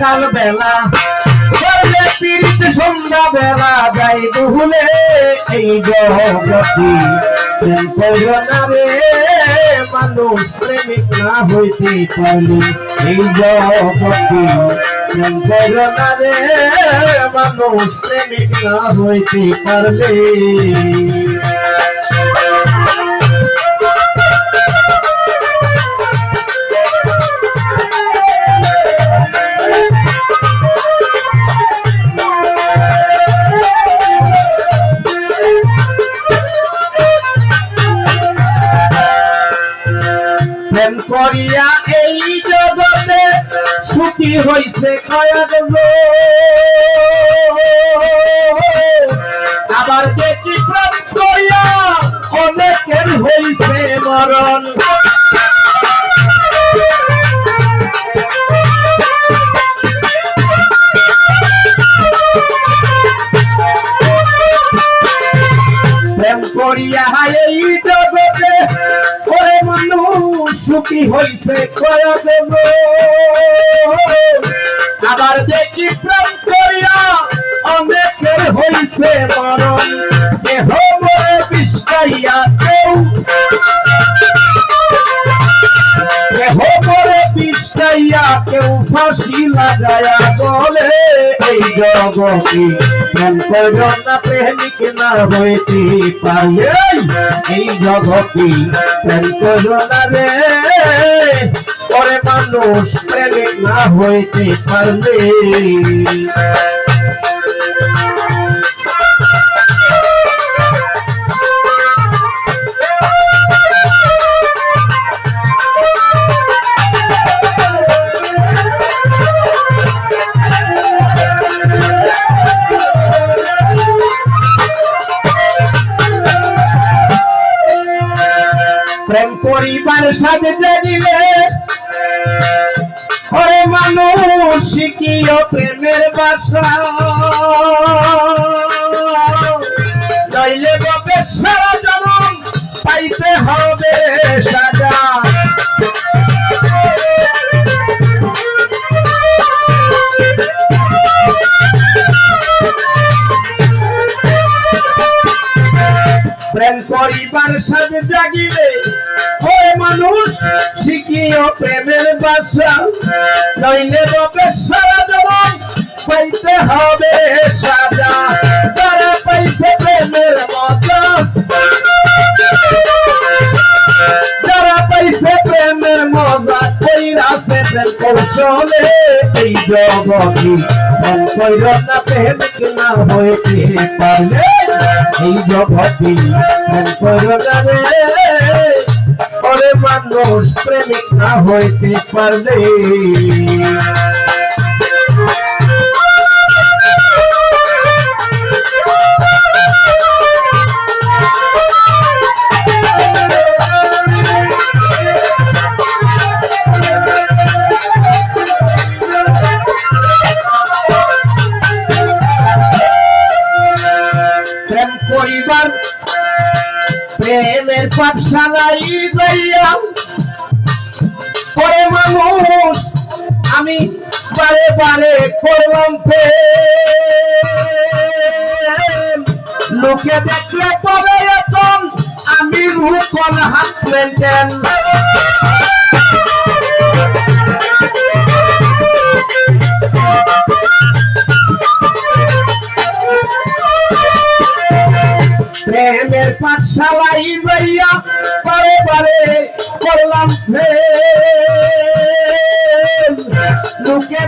সকাল বেলা করলে পীড়িত সন্ধ্যা বেলা যাই বহুলে এই জগতি মানুষ প্রেমিক না হইতে পারলে এই জগতি মানুষ প্রেমিক না হইতে পারলে। এই জগতে সুখী হইছে কয়েক আবার দেখি প্রেম করিয়া অনেকের হইছে মরণ। এই জগতে সুখী হইছে দেব আবার দেখি প্রেম করিয়া অনেকের হইছে মরণ। ফাঁসি লাগায়া বলে, এই জগতে প্রেম করো না, প্রেমিক না হইতে পারে। এই জগতে প্রেম করো না রে, পরে মানুষ প্রেমিক না হইতে পারলে প্রেম পরিবার সাথে দিলে। ওরে মানুষ, শিখিও প্রেমের বাসা। নইলে বাপে সারা জনম পাইতে হবে সাজা সাথে জাগিলে হয় মানুষ শিখিও প্রেমের বাসা। নইলে বকে সারা জীবন পাইতে হবে সাজা। কৌশলে এই জগতি মন কইর না প্রেমিক না হইতে পারলে? এই জগতি মন কইর রে মানুষ প্রেমিক না হইতে পারলে? বারে করলাম লোকে দেখলে পরে এখন, আমি হাত মেনটেন প্রেমের পাঠশালাই যাইয়া বারে বারে করলাম প্রেম। লোকে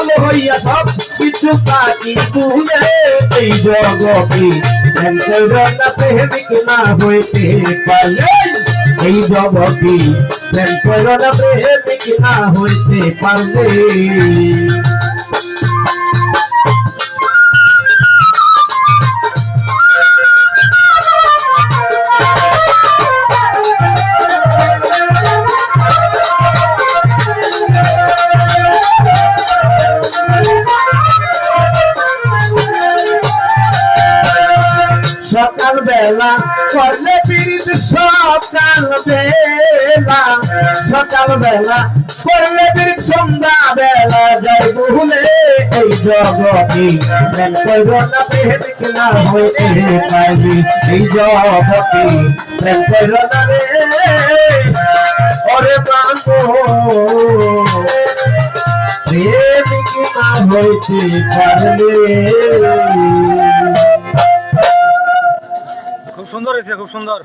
মাতাল হইয়া সব কিছু কাটি তুলে। এই জগতি প্রেমিক না হইতে পারে। এই জগতে প্রেমিক না হইতে পারবে বেলা করলে পীড়িত সকাল বেলা সকাল বেলা করলে পীড়িত সন্ধ্যা বেলা যাই ভুলে এই জগতে এই জগতে প্রেম করব না রে। পারবে সুন্দর হয়েছে খুব সুন্দর।